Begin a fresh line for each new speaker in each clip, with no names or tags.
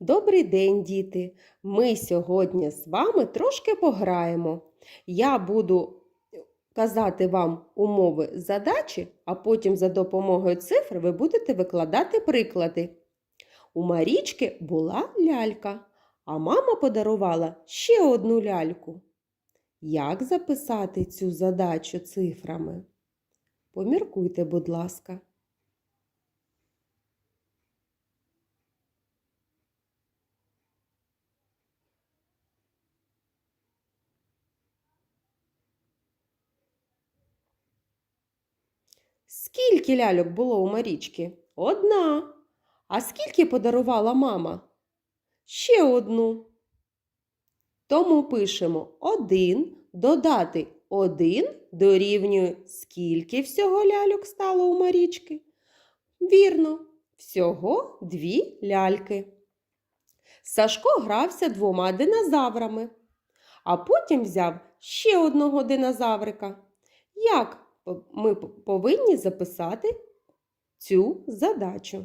Добрий день, діти! Ми сьогодні з вами трошки пограємо. Я буду казати вам умови задачі, а потім за допомогою цифр ви будете викладати приклади. У Марічки була лялька, а мама подарувала ще одну ляльку. Як записати цю задачу цифрами? Поміркуйте, будь ласка. Скільки ляльок було у Марічки? Одна. А скільки подарувала мама? Ще одну. Тому пишемо один додати один дорівнює скільки всього ляльок стало у Марічки? Вірно, всього дві ляльки. Сашко грався двома динозаврами, а потім взяв ще одного динозаврика. Як ми повинні записати цю задачу.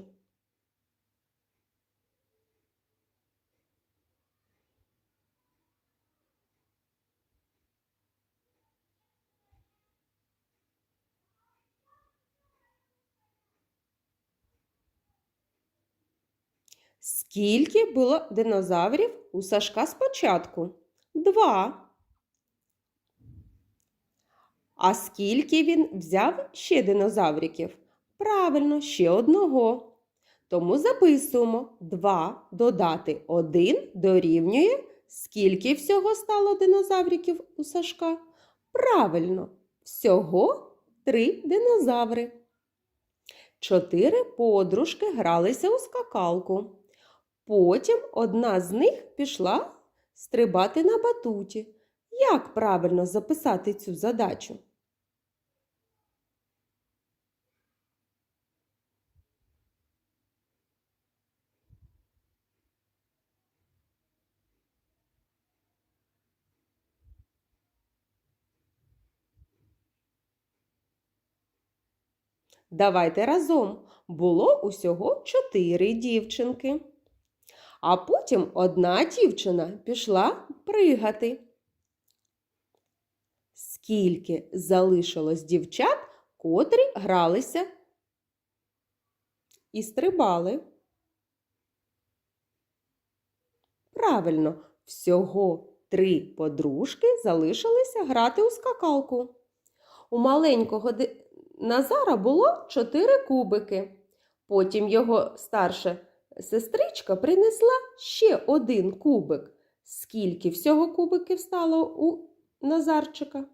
Скільки було динозаврів у Сашка спочатку? Два. А скільки він взяв ще динозавриків? Правильно, ще одного. Тому записуємо 2 додати 1 дорівнює. Скільки всього стало динозавриків у Сашка? Правильно, всього 3 динозаври. Чотири подружки гралися у скакалку. Потім одна з них пішла стрибати на батуті. Як правильно записати цю задачу? Давайте разом. Було усього чотири дівчинки. А потім одна дівчина пішла пригати. Скільки залишилось дівчат, котрі гралися і стрибали? Правильно, всього три подружки залишилися грати у скакалку. У маленького Назара було чотири кубики. Потім його старша сестричка принесла ще один кубик. Скільки всього кубиків стало у Назарчика?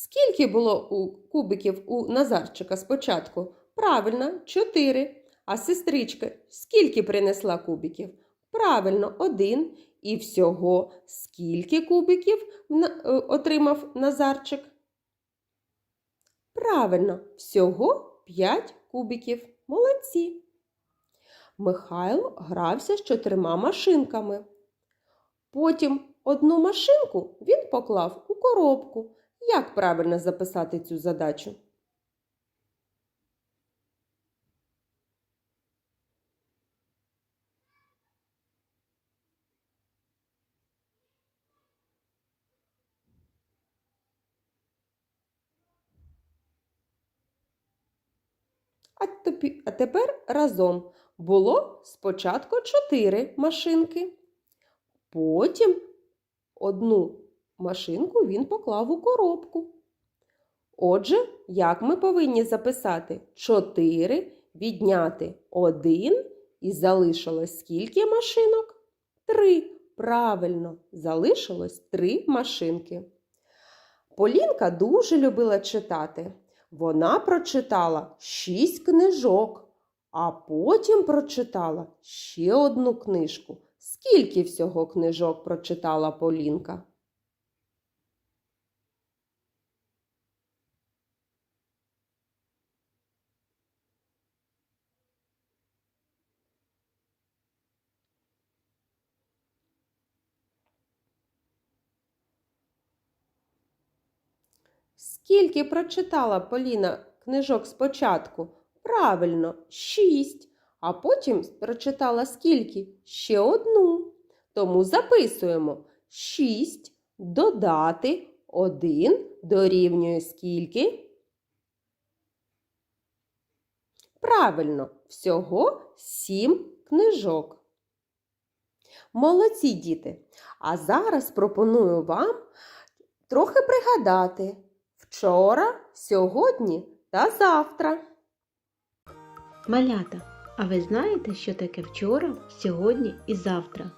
Скільки було у кубиків у Назарчика спочатку? Правильно, чотири. А сестричка скільки принесла кубиків? Правильно, один. І всього скільки кубиків е, отримав Назарчик? Правильно, всього 5 кубиків. Молодці. Михайло грався з чотирма машинками. Потім одну машинку він поклав у коробку. Як правильно записати цю задачу? А тепер разом було спочатку чотири машинки. Потім одну машинку він поклав у коробку. Отже, як ми повинні записати 4 відняти 1 і залишилось скільки машинок? 3. Правильно, залишилось 3 машинки. Полінка дуже любила читати. Вона прочитала 6 книжок, а потім прочитала ще одну книжку. Скільки всього книжок прочитала Полінка? Скільки прочитала Поліна книжок спочатку? Правильно, шість. А потім прочитала скільки? Ще одну. Тому записуємо 6 додати 1 дорівнює скільки? Правильно, всього 7 книжок. Молодці діти! А зараз пропоную вам трохи пригадати вчора, сьогодні та завтра.
Малята, а ви знаєте, що таке вчора, сьогодні і завтра?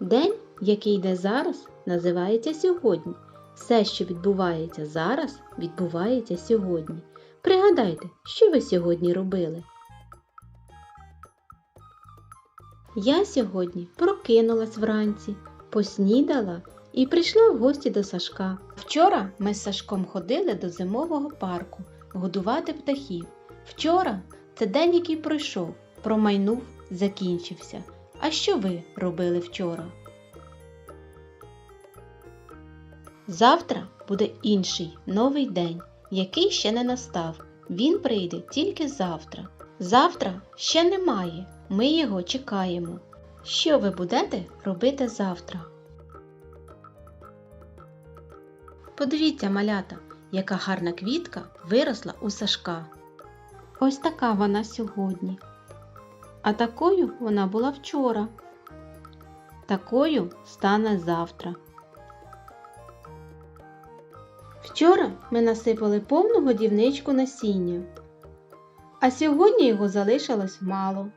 День, який йде зараз, називається сьогодні. Все, що відбувається зараз, відбувається сьогодні. Пригадайте, що ви сьогодні робили. Я сьогодні прокинулась вранці, поснідала і прийшла в гості до Сашка. Вчора ми з Сашком ходили до зимового парку годувати птахів. Вчора це день, який пройшов, промайнув, закінчився. А що ви робили вчора? Завтра буде інший новий день, який ще не настав. Він прийде тільки завтра. Завтра ще немає. Ми його чекаємо. Що ви будете робити завтра? Подивіться, малята, яка гарна квітка виросла у Сашка. Ось така вона сьогодні. А такою вона була вчора. Такою стане завтра. Вчора ми насипали повну годівничку насіння, а сьогодні його залишилось мало.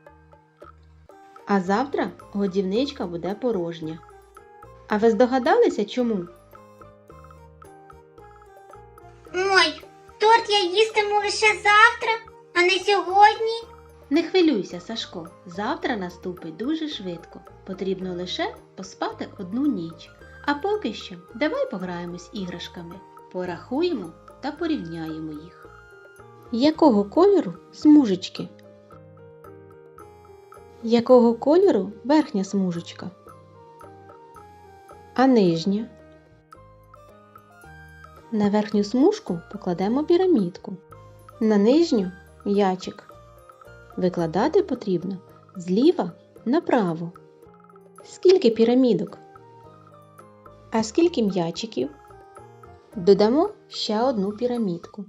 А завтра годівничка буде порожня. А ви здогадалися чому?
Торт я їстиму лише завтра, а не сьогодні.
Не хвилюйся, Сашко. Завтра наступить дуже швидко. Потрібно лише поспати одну ніч. А поки що давай пограємось іграшками, порахуємо та порівняємо їх. Якого кольору смужечки? Якого кольору верхня смужечка? А нижня? На верхню смужку покладемо пірамідку. На нижню м'ячик. Викладати потрібно зліва направо. Скільки пірамідок? А скільки м'ячиків? Додамо ще одну пірамідку.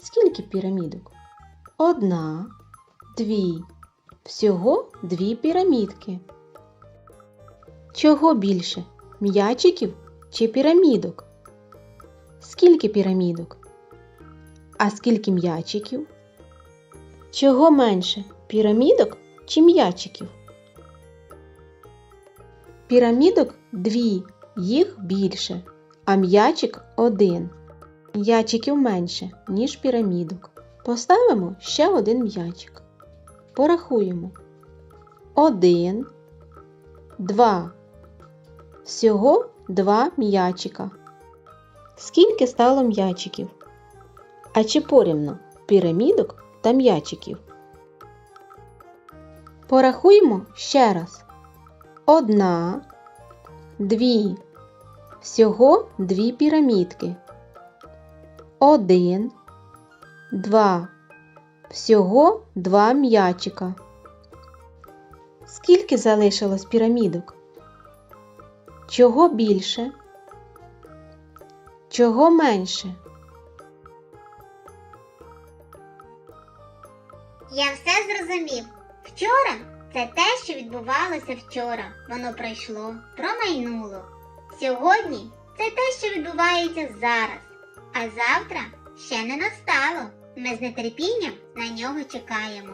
Скільки пірамідок? Одна, дві. Всього дві пірамідки. Чого більше? М'ячиків чи пірамідок? Скільки пірамідок? А скільки м'ячиків? Чого менше пірамідок чи м'ячиків? Пірамідок дві, їх більше, а м'ячик один. М'ячиків менше, ніж пірамідок. Поставимо ще один м'ячик. Порахуємо. Один, два. Всього два м'ячика. Скільки стало м'ячиків? А чи порівно пірамідок та м'ячиків? Порахуємо ще раз. Одна, дві. Всього дві пірамідки. Один, два. Всього два м'ячика. Скільки залишилось пірамідок? Чого більше? Чого менше?
Я все зрозумів. Вчора це те, що відбувалося вчора. Воно пройшло, промайнуло. Сьогодні це те, що відбувається зараз. А завтра ще не настало. Ми з нетерпінням на нього чекаємо.